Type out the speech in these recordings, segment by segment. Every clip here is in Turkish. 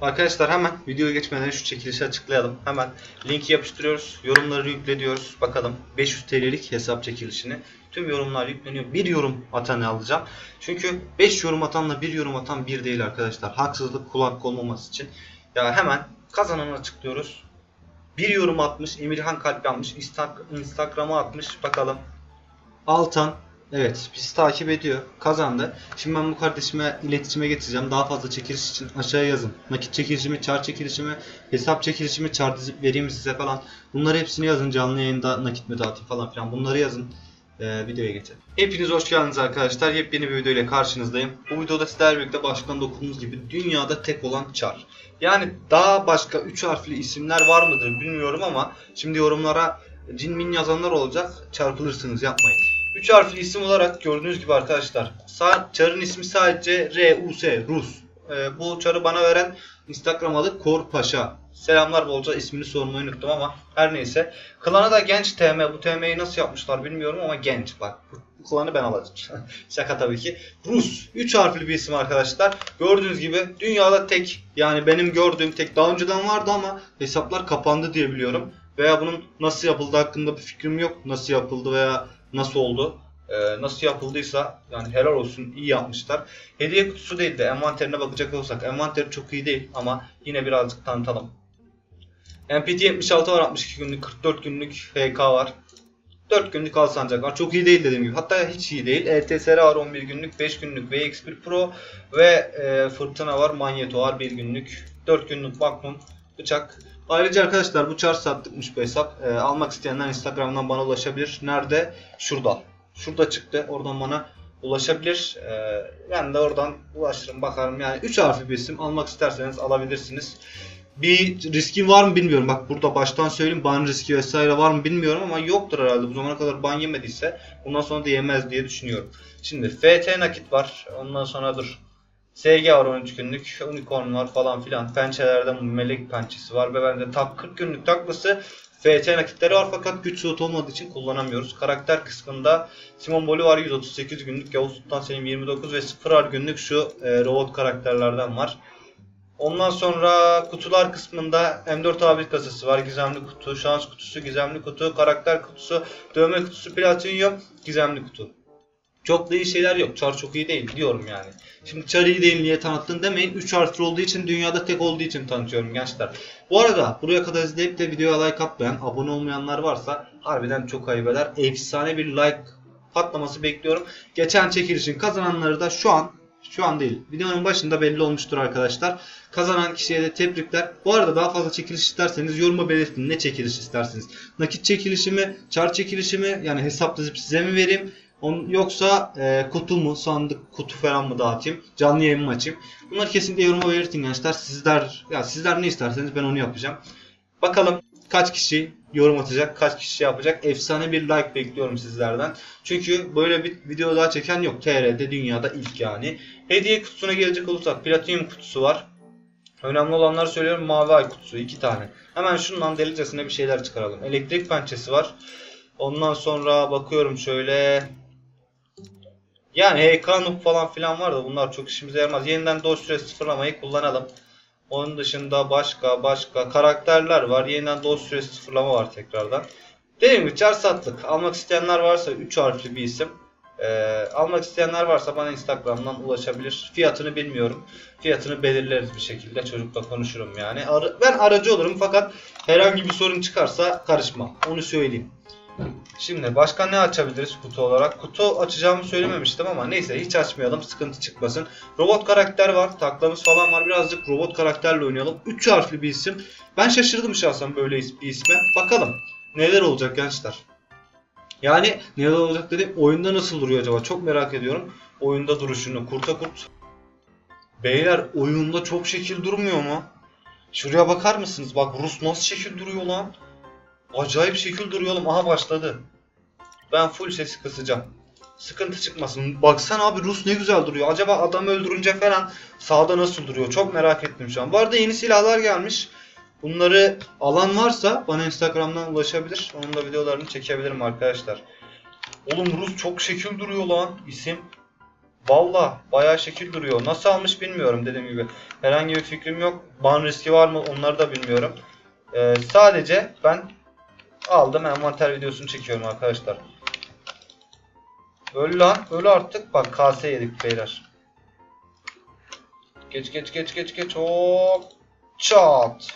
Arkadaşlar hemen videoya geçmeden şu çekilişi açıklayalım. Hemen linki yapıştırıyoruz. Yorumları yükle diyoruz. Bakalım 500 TL'lik hesap çekilişini. Tüm yorumlar yükleniyor. Bir yorum atanı alacağım. Çünkü 5 yorum atanla bir yorum atan bir değil arkadaşlar. Haksızlık kulak olmaması için. Ya hemen kazananı açıklıyoruz. Bir yorum atmış. Emirhan Kalp. Insta- Instagram'a atmış. Bakalım. Altan Evet bizi takip ediyor. Kazandı. Şimdi ben bu kardeşime iletişime geçeceğim. Daha fazla çekiliş için aşağıya yazın. Nakit çekilişimi, çar çekilişimi, hesap çekilişimi, çar dizip vereyim size falan. Bunları hepsini yazın. Canlı yayında nakit mi dağıtayım falan filan. Bunları yazın. Ee, videoya geçelim. Hepiniz hoş geldiniz arkadaşlar. Yepyeni bir video ile karşınızdayım. Bu videoda sizlerle birlikte baştan dokunduğunuz gibi dünyada tek olan çar. Yani daha başka 3 harfli isimler var mıdır bilmiyorum ama şimdi yorumlara cin min yazanlar olacak. Çarpılırsınız yapmayın. 3 harfli isim olarak gördüğünüz gibi arkadaşlar. Çarın ismi sadece R-U-S, Rus. Ee, bu çarı bana veren Instagram adı Kor Paşa. Selamlar bolca ismini sormayı unuttum ama her neyse. Klanı da genç TM. Bu TM'yi nasıl yapmışlar bilmiyorum ama genç. Bak bu klanı ben alacağım. Şaka tabii ki. Rus. 3 harfli bir isim arkadaşlar. Gördüğünüz gibi dünyada tek yani benim gördüğüm tek daha önceden vardı ama hesaplar kapandı diye biliyorum. Veya bunun nasıl yapıldığı hakkında bir fikrim yok. Nasıl yapıldı veya nasıl oldu? Ee, nasıl yapıldıysa yani helal olsun iyi yapmışlar. Hediye kutusu değil de envanterine bakacak olursak envanteri çok iyi değil ama yine birazcık tanıtalım. MPT 76 var 62 günlük 44 günlük FK var. 4 günlük alsancak var. Çok iyi değil dediğim gibi. Hatta hiç iyi değil. ETSR var 11 günlük, 5 günlük VX1 Pro ve e, Fırtına var, Magneto var 1 günlük, 4 günlük Magnum bıçak. Ayrıca arkadaşlar bu çar sattıkmış bu hesap. E, almak isteyenler Instagram'dan bana ulaşabilir. Nerede? Şurada. Şurada çıktı. Oradan bana ulaşabilir. E, ben de oradan ulaşırım bakarım. Yani 3 harfli bir isim almak isterseniz alabilirsiniz. Bir riski var mı bilmiyorum. Bak burada baştan söyleyeyim ban riski vesaire var mı bilmiyorum ama yoktur herhalde. Bu zamana kadar ban yemediyse bundan sonra da yemez diye düşünüyorum. Şimdi FT nakit var. Ondan sonra dur. SG var 13 günlük. Unicorn var falan filan. Pençelerde melek pençesi var ve bende tak 40 günlük taklası FT nakitleri var fakat güç slot olmadığı için kullanamıyoruz. Karakter kısmında Simon Boli var 138 günlük. Yavuz Sultan Selim 29 ve 0 günlük şu e, robot karakterlerden var. Ondan sonra kutular kısmında M4 A1 kasası var. Gizemli kutu, şans kutusu, gizemli kutu, karakter kutusu, dövme kutusu, platinyum, gizemli kutu. Çok da iyi şeyler yok. Char çok iyi değil diyorum yani. Şimdi Char iyi değil niye tanıttın demeyin. 3 harfli olduğu için dünyada tek olduğu için tanıtıyorum gençler. Bu arada buraya kadar izleyip de videoya like atmayan, abone olmayanlar varsa harbiden çok ayıp eder. Efsane bir like patlaması bekliyorum. Geçen çekilişin kazananları da şu an şu an değil. Videonun başında belli olmuştur arkadaşlar. Kazanan kişiye de tebrikler. Bu arada daha fazla çekiliş isterseniz yoruma belirtin. Ne çekiliş isterseniz. Nakit çekilişi mi? Çar çekilişi mi? Yani hesap dizip size mi vereyim? On, yoksa e, kutu mu, sandık, kutu falan mı dağıtayım? Canlı yayın mı açayım? Bunları kesinlikle yoruma belirtin gençler. Sizler ya sizler ne isterseniz ben onu yapacağım. Bakalım kaç kişi yorum atacak, kaç kişi yapacak. Efsane bir like bekliyorum sizlerden. Çünkü böyle bir video daha çeken yok. TR'de dünyada ilk yani. Hediye kutusuna gelecek olursak platinum kutusu var. Önemli olanları söylüyorum. Mavi ay kutusu iki tane. Hemen şundan delicesine bir şeyler çıkaralım. Elektrik pençesi var. Ondan sonra bakıyorum şöyle. Yani HK noob falan filan var da bunlar çok işimize yaramaz. Yeniden süresi sıfırlamayı kullanalım. Onun dışında başka başka karakterler var. Yeniden süresi sıfırlama var tekrardan. Dediğim gibi çar sattık. Almak isteyenler varsa 3 harfli bir isim. Ee, almak isteyenler varsa bana Instagram'dan ulaşabilir. Fiyatını bilmiyorum. Fiyatını belirleriz bir şekilde. Çocukla konuşurum yani. Ar ben aracı olurum fakat herhangi bir sorun çıkarsa karışmam. Onu söyleyeyim. Şimdi başka ne açabiliriz kutu olarak? Kutu açacağımı söylememiştim ama neyse hiç açmayalım sıkıntı çıkmasın. Robot karakter var, taklamız falan var. Birazcık robot karakterle oynayalım. 3 harfli bir isim. Ben şaşırdım şahsen böyle bir isme. Bakalım neler olacak gençler. Yani neler olacak dedim oyunda nasıl duruyor acaba çok merak ediyorum. Oyunda duruşunu kurta kurt. Beyler oyunda çok şekil durmuyor mu? Şuraya bakar mısınız? Bak Rus nasıl şekil duruyor lan? Acayip şekil duruyor oğlum. Aha başladı. Ben full sesi kısacağım. Sıkıntı çıkmasın. Baksana abi Rus ne güzel duruyor. Acaba adam öldürünce falan sağda nasıl duruyor? Çok merak ettim şu an. Bu arada yeni silahlar gelmiş. Bunları alan varsa bana Instagram'dan ulaşabilir. Onun da videolarını çekebilirim arkadaşlar. Oğlum Rus çok şekil duruyor lan isim. Valla bayağı şekil duruyor. Nasıl almış bilmiyorum dediğim gibi. Herhangi bir fikrim yok. Ban riski var mı onları da bilmiyorum. Ee, sadece ben aldım envanter videosunu çekiyorum arkadaşlar. Öl lan öl artık. Bak kase yedik beyler. Geç geç geç geç geç hop. Çat.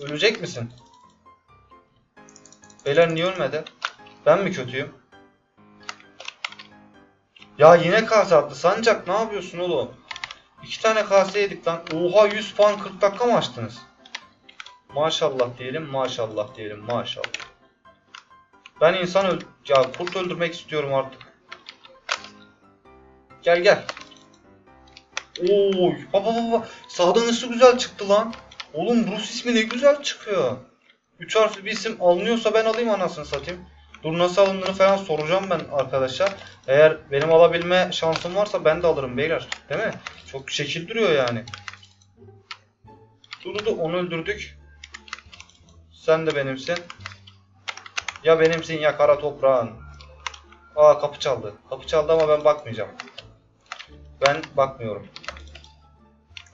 Ölecek misin? Beyler niye ölmedi? Ben mi kötüyüm? Ya yine kase attı. Sancak ne yapıyorsun oğlum? İki tane kase yedik lan. Oha 100 puan 40 dakika mı açtınız? Maşallah diyelim maşallah diyelim maşallah. Ben insan öl ya kurt öldürmek istiyorum artık. Gel gel. Oy baba baba sağda nasıl güzel çıktı lan. Oğlum Bruce ismi ne güzel çıkıyor. Üç harfli bir isim alınıyorsa ben alayım anasını satayım. Dur nasıl alındığını falan soracağım ben arkadaşlar. Eğer benim alabilme şansım varsa ben de alırım beyler. Değil mi? Çok şekil duruyor yani. Dur dur dur, onu öldürdük. Sen de benimsin. Ya benimsin ya kara toprağın. Aa kapı çaldı. Kapı çaldı ama ben bakmayacağım. Ben bakmıyorum.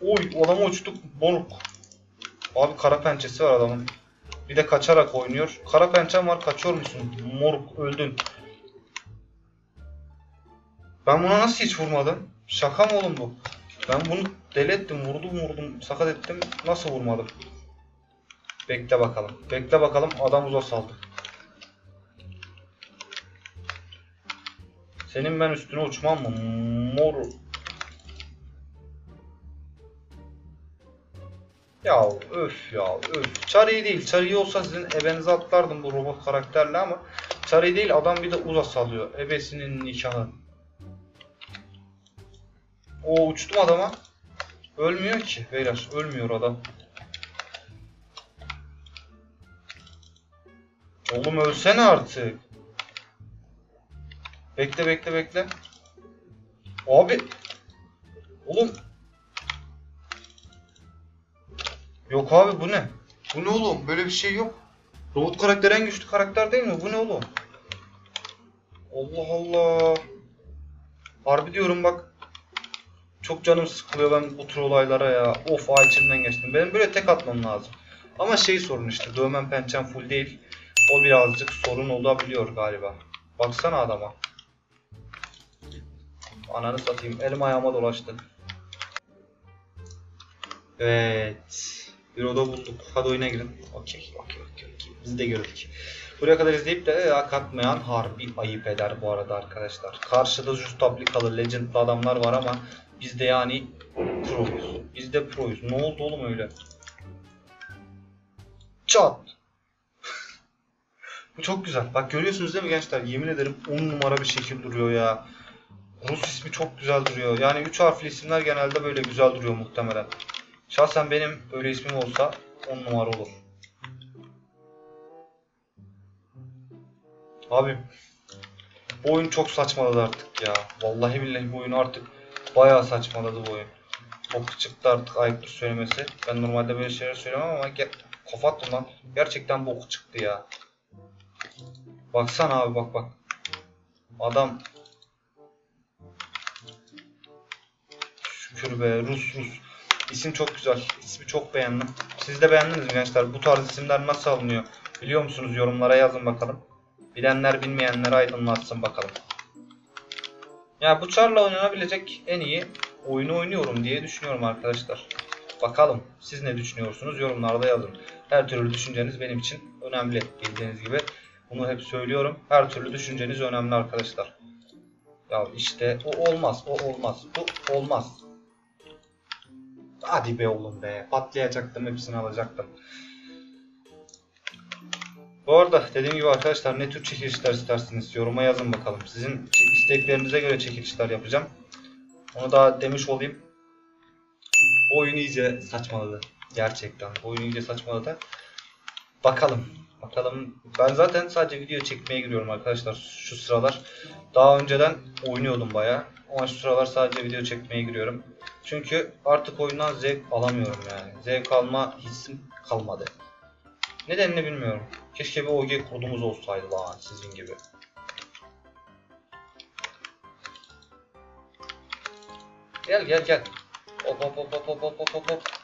Oy adamı uçtuk moruk. Abi kara pençesi var adamın. Bir de kaçarak oynuyor. Kara pençem var kaçıyor musun? Moruk öldün. Ben buna nasıl hiç vurmadım? Şaka mı oğlum bu? Ben bunu deli ettim, vurdum vurdum, sakat ettim. Nasıl vurmadım? Bekle bakalım. Bekle bakalım adam uza saldı. Senin ben üstüne uçmam mı? Mor. Ya öf ya öf. Çar iyi değil. Çar iyi olsa sizin ebenize atlardım bu robot karakterle ama Çar iyi değil adam bir de uza salıyor. Ebesinin nikahı. O uçtum adama. Ölmüyor ki beyler. Ölmüyor adam. Oğlum ölsene artık. Bekle bekle bekle. Abi. Oğlum. Yok abi bu ne? Bu ne oğlum? Böyle bir şey yok. Robot karakter en güçlü karakter değil mi? Bu ne oğlum? Allah Allah. Harbi diyorum bak. Çok canım sıkılıyor ben bu tür olaylara ya. Of ay içinden geçtim. Benim böyle tek atmam lazım. Ama şey sorun işte. Dövmem pençem full değil. O birazcık sorun olabiliyor galiba. Baksana adama. Ananı satayım. Elim ayağıma dolaştı. Evet. Bir oda bulduk. Hadi oyuna girin. Okey, okey, okey, okey. Biz de gördük. Buraya kadar izleyip de ya katmayan harbi ayıp eder bu arada arkadaşlar. Karşıda Just Publicalı Legend'lı adamlar var ama biz de yani proyuz. Biz de proyuz. Ne oldu oğlum öyle? Çat. Bu çok güzel. Bak görüyorsunuz değil mi gençler? Yemin ederim 10 numara bir şekil duruyor ya. Rus ismi çok güzel duruyor. Yani 3 harfli isimler genelde böyle güzel duruyor muhtemelen. Şahsen benim böyle ismim olsa 10 numara olur. Abi bu oyun çok saçmaladı artık ya. Vallahi billahi bu oyun artık bayağı saçmaladı bu oyun. Çok çıktı artık ayıptır söylemesi. Ben normalde böyle şeyler söylemem ama kafa attım lan. Gerçekten bok çıktı ya. Baksana abi bak bak. Adam Şükür be Rus Rus. İsim çok güzel. İsmi çok beğendim. Siz de beğendiniz mi gençler? Bu tarz isimler nasıl alınıyor? Biliyor musunuz? Yorumlara yazın bakalım. Bilenler bilmeyenler aydınlatsın bakalım. Ya bu çarla oynanabilecek en iyi oyunu oynuyorum diye düşünüyorum arkadaşlar. Bakalım siz ne düşünüyorsunuz? Yorumlarda yazın. Her türlü düşünceniz benim için önemli bildiğiniz gibi. Bunu hep söylüyorum. Her türlü düşünceniz önemli arkadaşlar. Ya işte o olmaz, o olmaz, bu olmaz. Hadi be oğlum be. Patlayacaktım, hepsini alacaktım. Bu arada dediğim gibi arkadaşlar ne tür çekilişler istersiniz yoruma yazın bakalım. Sizin isteklerinize göre çekilişler yapacağım. Onu da demiş olayım. Oyun iyice saçmaladı. Gerçekten. Oyun iyice saçmaladı. Bakalım. Bakalım. Ben zaten sadece video çekmeye giriyorum arkadaşlar şu sıralar. Daha önceden oynuyordum bayağı. Ama şu sıralar sadece video çekmeye giriyorum. Çünkü artık oyundan zevk alamıyorum yani. Zevk alma hissim kalmadı. Nedenini bilmiyorum. Keşke bir OG kurdumuz olsaydı lan sizin gibi. Gel gel gel. Hop hop hop hop hop hop hop hop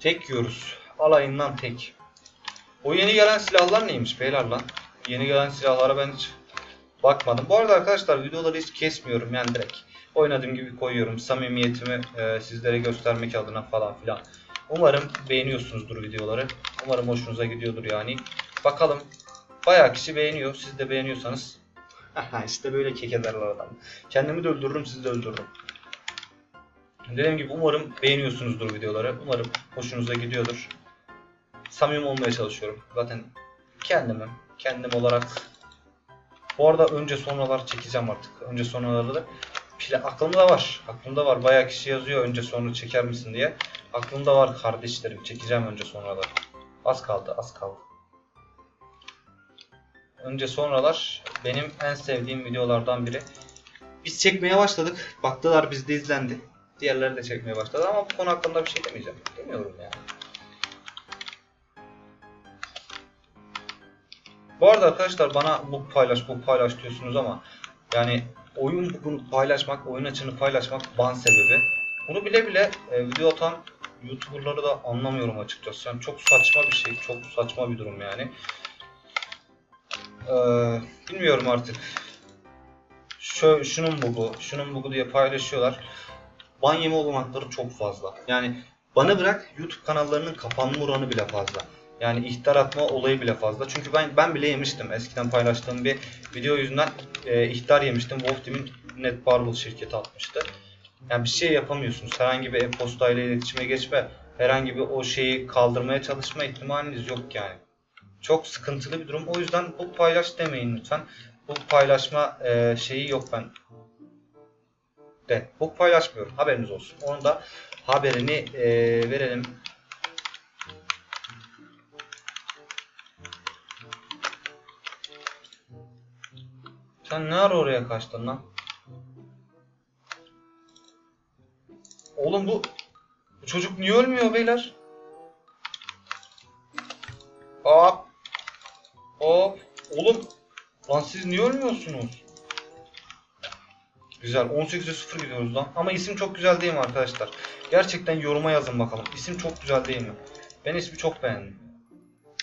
Tek yiyoruz. Alayından tek. O yeni gelen silahlar neymiş beyler lan? Yeni gelen silahlara ben hiç bakmadım. Bu arada arkadaşlar videoları hiç kesmiyorum yani direkt. Oynadığım gibi koyuyorum. Samimiyetimi e, sizlere göstermek adına falan filan. Umarım beğeniyorsunuzdur videoları. Umarım hoşunuza gidiyordur yani. Bakalım. Bayağı kişi beğeniyor. Siz de beğeniyorsanız. işte böyle kek ederler adam. Kendimi de öldürürüm, sizi de öldürürüm. Dediğim gibi umarım beğeniyorsunuzdur videoları. Umarım hoşunuza gidiyordur. Samimi olmaya çalışıyorum. Zaten kendimim. Kendim olarak. Bu arada önce sonralar çekeceğim artık. Önce sonraları da Pile, aklımda var. Aklımda var. Bayağı kişi yazıyor önce sonra çeker misin diye. Aklımda var kardeşlerim. Çekeceğim önce sonraları. Az kaldı, az kaldı. Önce sonralar benim en sevdiğim videolardan biri. Biz çekmeye başladık. Baktılar bizde izlendi. Diğerleri de çekmeye başladı ama bu konu hakkında bir şey demeyeceğim. Demiyorum yani. Bu arada arkadaşlar bana bu paylaş bu paylaş diyorsunuz ama yani oyun bugün paylaşmak, oyun açığını paylaşmak ban sebebi. Bunu bile bile e, video atan YouTuber'ları da anlamıyorum açıkçası. Yani çok saçma bir şey, çok saçma bir durum yani. Ee, bilmiyorum artık. Şu, şunun bugu, şunun bugu diye paylaşıyorlar. Ban yeme olanakları çok fazla. Yani bana bırak YouTube kanallarının kapanma oranı bile fazla. Yani ihtar atma olayı bile fazla. Çünkü ben ben bile yemiştim. Eskiden paylaştığım bir video yüzünden e, ihtar yemiştim. Wolf Team'in Netbarbell şirketi atmıştı. Yani bir şey yapamıyorsunuz. Herhangi bir e-posta ile iletişime geçme, herhangi bir o şeyi kaldırmaya çalışma ihtimaliniz yok yani. Çok sıkıntılı bir durum. O yüzden bu paylaş demeyin lütfen. Bu paylaşma e, şeyi yok ben. Bu paylaşmıyorum. Haberiniz olsun. Onu da haberini e, verelim. Sen ne ara oraya kaçtın lan? Oğlum bu, bu çocuk niye ölmüyor beyler? Hop. Hop. Oğlum. Lan siz niye ölmüyorsunuz? Güzel. 18'e 0 gidiyoruz lan. Ama isim çok güzel değil mi arkadaşlar? Gerçekten yoruma yazın bakalım. İsim çok güzel değil mi? Ben ismi çok beğendim.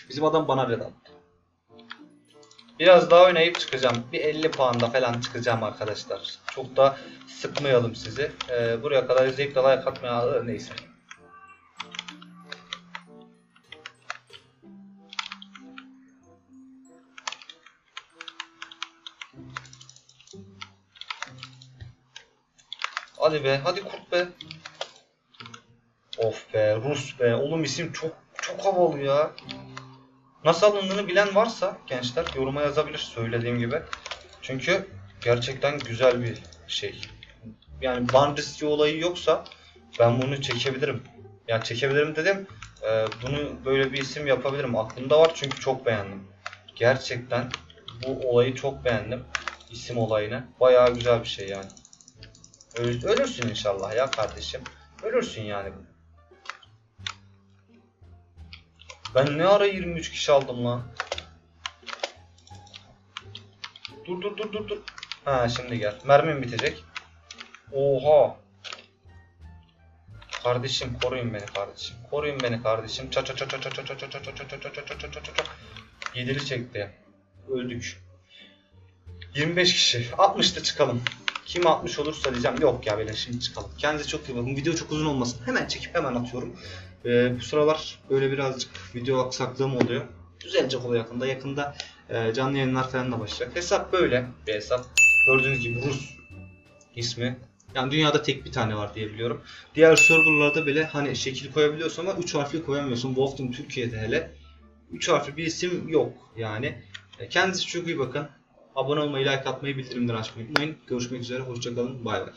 Bizim adam bana red attı. Biraz daha oynayıp çıkacağım. Bir 50 puanda falan çıkacağım arkadaşlar. Çok da sıkmayalım sizi. Ee, buraya kadar izleyip de like atmaya neyse. Hadi be, hadi kurt be. Of be, Rus be. Oğlum isim çok çok havalı ya. Nasıl alındığını bilen varsa gençler yoruma yazabilir söylediğim gibi. Çünkü gerçekten güzel bir şey. Yani ban riski olayı yoksa ben bunu çekebilirim. Yani çekebilirim dedim. e, bunu böyle bir isim yapabilirim. Aklımda var çünkü çok beğendim. Gerçekten bu olayı çok beğendim. İsim olayını. Bayağı güzel bir şey yani. Öl- ölürsün inşallah ya kardeşim. Ölürsün yani. Ben ne ara 23 kişi aldım lan? Dur dur dur dur dur. Ha şimdi gel. Mermim bitecek. Oha. Kardeşim koruyun beni kardeşim. Koruyun beni kardeşim. Ça ça ça ça ça ça ça ça ça ça ça ça ça ça ça ça ça Yedili çekti. Öldük. 25 kişi. 60'ta çıkalım. Kim 60 olursa diyeceğim. Yok ya böyle şimdi çıkalım. Kendinize çok iyi bakın. Video çok uzun olmasın. Hemen çekip hemen atıyorum. Ee, bu sıralar böyle birazcık video aksaklığım oluyor. Düzelecek oluyor yakında. Yakında e, canlı yayınlar falan da başlayacak. Hesap böyle bir hesap. Gördüğünüz gibi Rus ismi. Yani dünyada tek bir tane var diye biliyorum. Diğer serverlarda bile hani şekil koyabiliyorsun ama 3 harfli koyamıyorsun. Wolf Team Türkiye'de hele 3 harfli bir isim yok yani. E, Kendinize çok iyi bakın. Abone olmayı, like atmayı, bildirimleri açmayı unutmayın. Görüşmek üzere, hoşçakalın, bay bay.